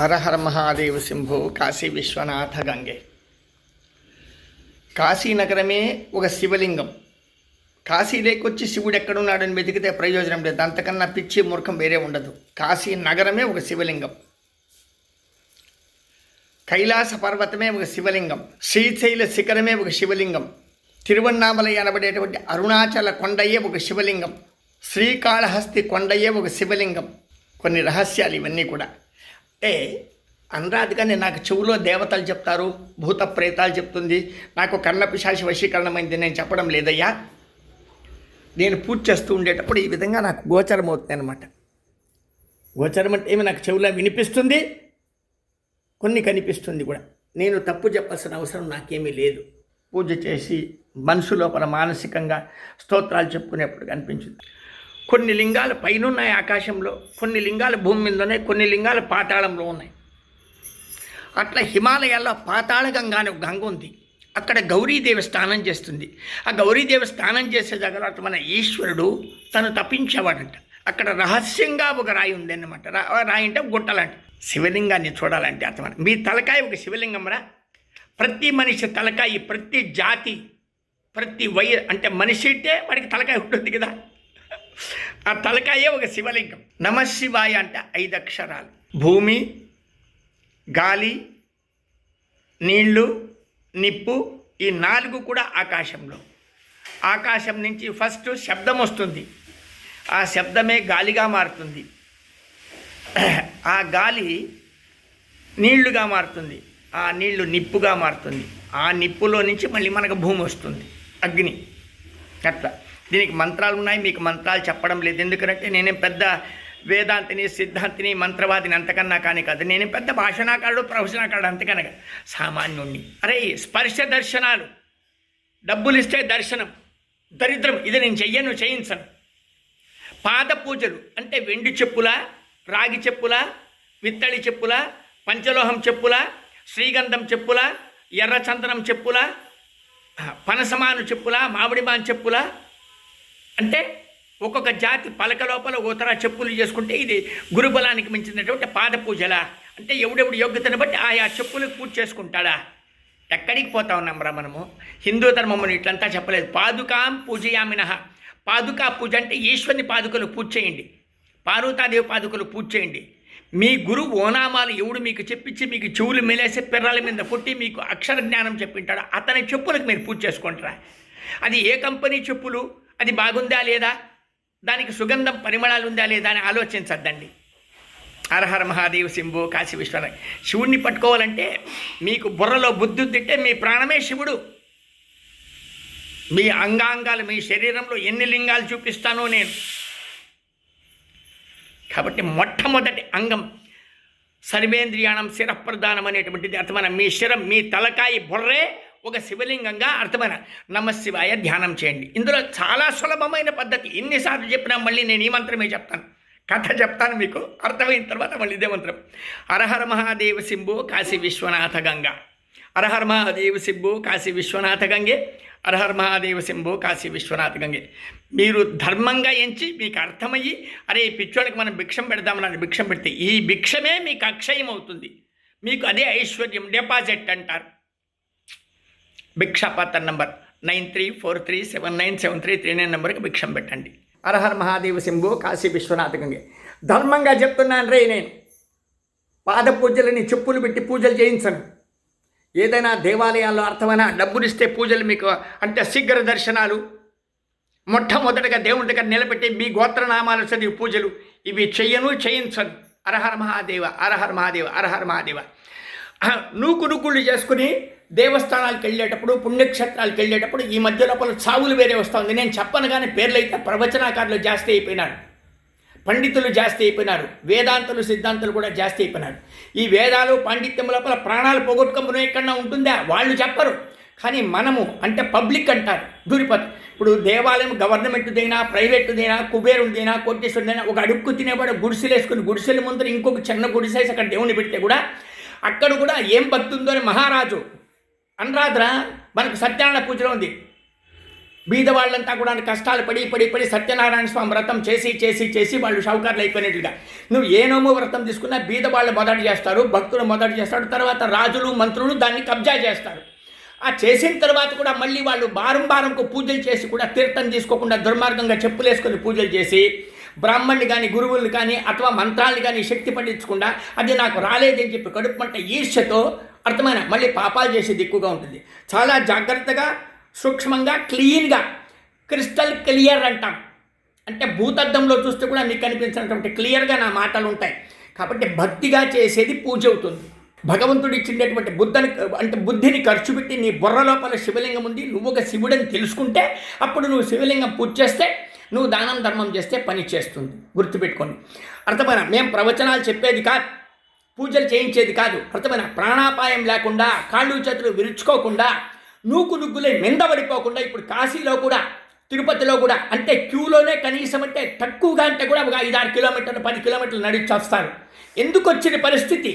హర హర మహాదేవ శంభో కాశీ విశ్వనాథ గంగే. కాశీ నగరమే ఒక శివలింగం. కాశీ లేకొచ్చి శివుడు ఎక్కడున్నాడని వెతికితే ప్రయోజనం లేదు. అంతకన్నా పిచ్చి మూర్ఖం వేరే ఉండదు. కాశీ నగరమే ఒక శివలింగం. కైలాస పర్వతమే ఒక శివలింగం. శ్రీశైల శిఖరమే ఒక శివలింగం. తిరువన్నామలై అనబడేటువంటి అరుణాచల కొండయే ఒక శివలింగం. శ్రీకాళహస్తి కొండయే ఒక శివలింగం. కొన్ని రహస్యాలు ఇవన్నీ కూడా. ఏ అనరాదు కానీ నాకు చెవులో దేవతలు చెప్తారు భూత ప్రేతాలు చెప్తుంది నాకు కన్న పిశాచి వశీకరణమైంది నేను చెప్పడం లేదయ్యా. నేను పూజ చేస్తూ ఉండేటప్పుడు ఈ విధంగా నాకు గోచరం అవుతుంది అనమాట గోచరం అంటే ఏమి? నాకు చెవులో వినిపిస్తుంది కొన్ని కనిపిస్తుంది కూడా. నేను తప్పు చెప్పాల్సిన అవసరం నాకేమీ లేదు. పూజ చేసి మనసు లోపల మానసికంగా స్తోత్రాలు చెప్పుకునేప్పుడు కనిపించింది. కొన్ని లింగాలు పైన ఉన్నాయి ఆకాశంలో కొన్ని లింగాలు భూమి మీద ఉన్నాయి కొన్ని లింగాలు పాతాళంలో ఉన్నాయి. అట్లా హిమాలయాల్లో పాతాళ గంగా అనే ఒక గంగ ఉంది. అక్కడ గౌరీదేవి స్నానం చేస్తుంది. ఆ గౌరీదేవి స్నానం చేసే దగ్గర అటు మన ఈశ్వరుడు తను తప్పించేవాడంట. అక్కడ రహస్యంగా ఒక రాయి ఉంది అన్నమాట ఆ రాయి అంటే గుట్టలాంటి శివలింగాన్ని చూడాలంటే అతను మీ తలకాయ ఒక శివలింగం రా. ప్రతి మనిషి తలకాయ ప్రతి జాతి ప్రతి వయ అంటే మనిషి అంటే వాడికి తలకాయ ఉంటుంది కదా. ఆ తలకాయే ఒక శివలింగం. నమశివాయ అంటే ఐదు అక్షరాలు. భూమి గాలి నీళ్ళు నిప్పు ఈ నాలుగు కూడా ఆకాశంలో. ఆకాశం నుంచి ఫస్ట్ శబ్దం వస్తుంది. ఆ శబ్దమే గాలిగా మారుతుంది. ఆ గాలి నీళ్ళుగా మారుతుంది. ఆ నీళ్ళు నిప్పుగా మారుతుంది. ఆ నిప్పులో నుంచి మళ్ళీ మనకు భూమి వస్తుంది. అగ్ని. అట్లా. దీనికి మంత్రాలు ఉన్నాయి మీకు మంత్రాలు చెప్పడం లేదు. ఎందుకంటే నేనేం పెద్ద వేదాంతిని సిద్ధాంతిని మంత్రవాదిని అంతకన్నా కానీ కాదు. నేను పెద్ద భాషణాకారుడు ప్రవచనాకారుడు అంతకనక సామాన్యుణ్ణి. అరే స్పర్శ దర్శనాలు. డబ్బులు ఇస్తే దర్శనం. దరిద్రం. ఇది నేను చెయ్యను చేయించను. పాద పూజలు అంటే వెండి చెప్పుల రాగి చెప్పుల విత్తడి చెప్పుల పంచలోహం చెప్పుల శ్రీగంధం చెప్పుల ఎర్రచందనం చెప్పుల పనసమాను చెప్పుల మామిడిమాన్ చెప్పుల అంటే ఒక్కొక్క జాతి పలక లోపల ఓతర చెప్పులు చేసుకుంటే ఇది గురుబలానికి మించినటువంటి పాద పూజల అంటే ఎవడెవడి యోగ్యతను బట్టి ఆయా చెప్పులకు పూజ చేసుకుంటాడా? ఎక్కడికి పోతా ఉన్నాం రా మనము హిందూ ధర్మమును ఇట్లంతా చెప్పలేదు. పాదుకాం పూజయామినహ పాదుకా పూజ అంటే ఈశ్వరుని పాదుకలు పూజ చేయండి. పార్వతాదేవి పాదుకలు పూజ చేయండి. మీ గురు ఓనామాలు ఎవడు మీకు చెప్పించి మీకు చెవులు మేలేసే పిర్రల మీద పుట్టి మీకు అక్షర జ్ఞానం చెప్పింటాడు అతని చెప్పులకు మీరు పూజ చేసుకుంటారా? అది ఏ కంపెనీ చెప్పులు? అది బాగుందా లేదా? దానికి సుగంధం పరిమళాలు ఉందా లేదా అని ఆలోచించద్దండి. హరహర మహాదేవ్ శంభు కాశీ విశ్వనాథ్. శివుణ్ణి పట్టుకోవాలంటే మీకు బుర్రలో బుద్ధి తింటే మీ ప్రాణమే శివుడు. మీ అంగాంగాలు మీ శరీరంలో ఎన్ని లింగాలు చూపిస్తానో నేను. కాబట్టి మొట్టమొదటి అంగం సర్వేంద్రియాణం శిరప్రధానం అనేటువంటిది అర్థమైన మీ శిరం మీ తలకాయి బుర్రే ఒక శివలింగంగా అర్థమైన నమశివాయ ధ్యానం చేయండి. ఇందులో చాలా సులభమైన పద్ధతి. ఎన్నిసార్లు చెప్పినా మళ్ళీ నేను ఈ మంత్రమే చెప్తాను. కథ చెప్తాను మీకు. అర్థమైన తర్వాత మళ్ళీ ఇదే మంత్రం. హరహర మహాదేవ సింబు కాశీ విశ్వనాథ గంగా. హరహర మహాదేవ సింబు కాశీ విశ్వనాథ గంగే. అరహర్ మహాదేవ సింబు కాశీ విశ్వనాథ గంగే. మీరు ధర్మంగా ఎంచి మీకు అర్థమయ్యి అరే ఈ పిచ్చోడికి మనం భిక్షం పెడదామని భిక్షం పెడితే ఈ భిక్షమే మీకు అక్షయం అవుతుంది మీకు అదే ఐశ్వర్యం డిపాజిట్ అంటారు. భిక్షాపాత్ర number nine three four three seven nine seven three three nine నెంబర్కి భిక్షం పెట్టండి. అర్హర్ మహాదేవ శంభు కాశీ విశ్వనాథ గంగే. ధర్మంగా చెప్తున్నాను రే నేను. పాద పూజలని చెప్పులు పెట్టి పూజలు చేయించను. ఏదైనా దేవాలయాల్లో అర్థమైన డబ్బునిస్తే పూజలు మీకు అంటే శీఘ్ర దర్శనాలు. మొట్టమొదటిగా దేవుని దగ్గర నిలబెట్టి మీ గోత్రనామాలు చదివి పూజలు. ఇవి చెయ్యను చేయించను. అరహర్ మహాదేవ అరహర్ మహాదేవ అరహర్ మహాదేవ. నూకు నూకుళ్ళు చేసుకుని దేవస్థానాలకు వెళ్ళేటప్పుడు పుణ్యక్షేత్రాలకు వెళ్ళేటప్పుడు ఈ మధ్య లోపల చావులు వేరే వస్తుంది. నేను చెప్పను కానీ పేర్లు అయితే ప్రవచనాకారులు జాస్తి అయిపోయినారు. పండితులు జాస్తి అయిపోయినారు. వేదాంతులు సిద్ధాంతులు కూడా జాస్తి అయిపోయినారు. ఈ వేదాలు పాండిత్యం లోపల ప్రాణాలు పోగొట్టుకుని ఎక్కడన్నా ఉంటుందా? వాళ్ళు చెప్పరు. కానీ మనము అంటే పబ్లిక్ అంటారు దూరిపోతారు. ఇప్పుడు దేవాలయం గవర్నమెంట్దైనా ప్రైవేట్దైనా కుబేరుడిదైనా కోటేశ్వరుడైనా ఒక అడుక్కు తినేవాడు గుడిసెలు వేసుకుని గుడిసెల ముందర ఇంకొక చిన్న గుడిసేసి అక్కడ దేవుని పెడితే కూడా అక్కడ కూడా ఏం భక్తుందో అని మహారాజు అనురాధన మనకు సత్యనారాయణ పూజలో ఉంది. బీద వాళ్ళంతా కూడా కష్టాలు పడి పడి పడి సత్యనారాయణ స్వామి వ్రతం చేసి చేసి చేసి వాళ్ళు షౌకర్లు అయిపోయినట్లుగా నువ్వు ఏ నోమో వ్రతం తీసుకున్నా బీద వాళ్ళు మొదటి చేస్తారు భక్తులు మొదటి చేస్తారు తర్వాత రాజులు మంత్రులు దాన్ని కబ్జా చేస్తారు. ఆ చేసిన తర్వాత కూడా మళ్ళీ వాళ్ళు బారం బారంకు పూజలు చేసి కూడా తీర్థం తీసుకోకుండా దుర్మార్గంగా చెప్పులేసుకొని పూజలు చేసి బ్రాహ్మణ్ణి కానీ గురువుల్ని కానీ అథవా మంత్రాల్ని కానీ శక్తి పండించకుండా అది నాకు రాలేదని చెప్పి కడుపు మంట ఈర్ష్యతో అర్థమైన? మళ్ళీ పాపాలు చేసేది ఎక్కువగా ఉంటుంది. చాలా జాగ్రత్తగా సూక్ష్మంగా క్లీన్గా క్రిస్టల్ క్లియర్ అంటాం. అంటే భూతద్దంలో చూస్తే కూడా మీకు కనిపించినటువంటి క్లియర్గా నా మాటలు ఉంటాయి. కాబట్టి భక్తిగా చేసేది పూజ అవుతుంది. భగవంతుడు ఇచ్చినటువంటి బుద్ధని అంటే బుద్ధిని ఖర్చు పెట్టి నీ బుర్ర లోపల శివలింగం ఉంది నువ్వు ఒక శివుడని తెలుసుకుంటే అప్పుడు నువ్వు శివలింగం పూజ చేస్తే నువ్వు దానం ధర్మం చేస్తే పని చేస్తుంది. గుర్తుపెట్టుకోండి. అర్థమైన? మేము ప్రవచనాలు చెప్పేది కాదు. పూజలు చేయించేది కాదు. కృతమైన ప్రాణాపాయం లేకుండా కాళ్ళు చేతులు విరుచుకోకుండా నూకు నుగ్గులే మిందబడిపోకుండా ఇప్పుడు కాశీలో కూడా తిరుపతిలో కూడా అంటే క్యూలోనే కనీసం అంటే తక్కువగా అంటే కూడా ఒక ఐదు ఆరు కిలోమీటర్లు పది కిలోమీటర్లు నడిచి వస్తారు. ఎందుకు వచ్చిన పరిస్థితి?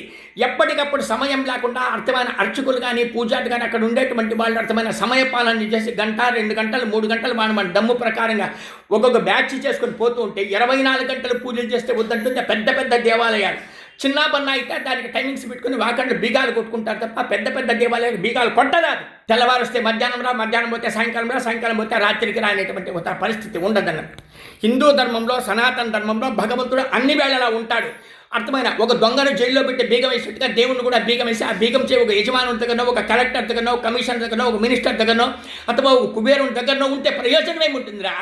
ఎప్పటికప్పుడు సమయం లేకుండా అర్థమైన అర్చకులు కానీ పూజారి కానీ అక్కడ ఉండేటువంటి వాళ్ళు అర్థమైన సమయ పాలన చేసి గంట రెండు గంటలు మూడు గంటలు మనం మన దమ్ము ప్రకారంగా ఒక్కొక్క బ్యాచ్ చేసుకొని పోతూ ఉంటే ఇరవై నాలుగు గంటలు పూజలు చేస్తే వద్దంటుంది పెద్ద పెద్ద దేవాలయాలు. చిన్న బన్న అయితే దానికి టైమింగ్స్ పెట్టుకుని వాకండ్లు బీగాలు కొట్టుకుంటారు తప్ప పెద్ద పెద్ద దేవాలయాలు బీగాలు కొట్టరాదు. తెల్లవారు వస్తే మధ్యాహ్నం రా మధ్యాహ్నం పోతే సాయంకాలం రా సాయంకాలం పోతే రాత్రికి రానేటువంటి ఒక పరిస్థితి ఉండదన్నట్టు హిందూ ధర్మంలో సనాతన ధర్మంలో భగవంతుడు అన్ని వేళలా ఉంటాడు. అర్థమైన ఒక దొంగను జైల్లో పెట్టి బీగం వేసినట్టుగా దేవుణ్ణి కూడా బీగం వేసి ఆ బీగం చే ఒక యజమానుడి దగ్గరనో ఒక కలెక్టర్ దగ్గరనో ఒక కమిషనర్ దగ్గరనో ఒక మినిస్టర్ దగ్గరనో అథవా ఒక కుబేరుని దగ్గరనో ఉంటే ప్రయోజనం ఏముంటుందిరా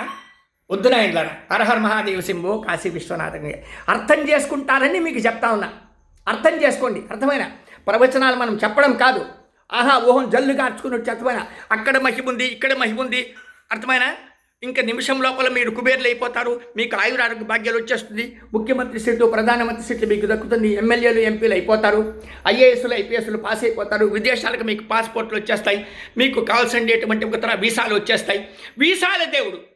వద్దు హరహర్ మహాదేవ సింబో కాశీ విశ్వనాథం అర్థం చేసుకుంటారని మీకు చెప్తా ఉన్నా. అర్థం చేసుకోండి. అర్థమైన? ప్రవచనాలు మనం చెప్పడం కాదు. ఆహా ఓహం జల్లు కార్చుకుని అర్థమైన? అక్కడ మహిముంది ఇక్కడ మహిముంది అర్థమైన? ఇంకా నిమిషం లోపల మీరు కుబేర్లు అయిపోతారు. మీకు ఆయురారోగ్య భాగ్యాలు వచ్చేస్తుంది. ముఖ్యమంత్రి సీట్లు ప్రధానమంత్రి సీట్లు మీకు దక్కుతుంది. ఎమ్మెల్యేలు ఎంపీలు అయిపోతారు. ఐఏఎస్లు ఐపీఎస్లు పాస్ అయిపోతారు. విదేశాలకు మీకు పాస్పోర్ట్లు వచ్చేస్తాయి. మీకు కావాల్సినటువంటి ఒక వీసాలు వచ్చేస్తాయి. వీసాల దేవుడు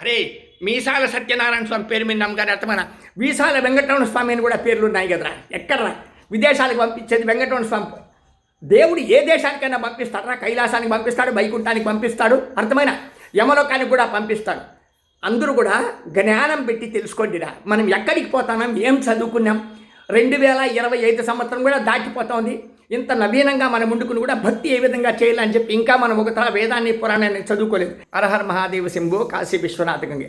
అరే మీసాల సత్యనారాయణ స్వామి పేరు మీద నమ్మకాన్ని అర్థమైనా? వీసాల వెంకటరమణ స్వామి అని కూడా పేర్లు ఉన్నాయి కదరా. ఎక్కడరా? విదేశాలకు పంపించేది వెంకటరమణ స్వామి. దేవుడు ఏ దేశానికైనా పంపిస్తాడరా? కైలాసానికి పంపిస్తాడు వైకుంఠానికి పంపిస్తాడు అర్థమైన? యమలోకానికి కూడా పంపిస్తాడు. అందరూ కూడా జ్ఞానం పెట్టి తెలుసుకోండిరా. మనం ఎక్కడికి పోతాం? ఏం చదువుకున్నాం? రెండు వేల ఇరవై ఐదు సంవత్సరం కూడా దాటిపోతోంది ఇంత నవీనంగా మన ముందుకుని కూడా భక్తి ఏ విధంగా చేయాలని చెప్పి ఇంకా మనం ఒక వేదాన్ని పురాణాన్ని చదువుకోలేదు. హరహర్ మహాదేవ శంభో కాశీ విశ్వనాథ గంగే.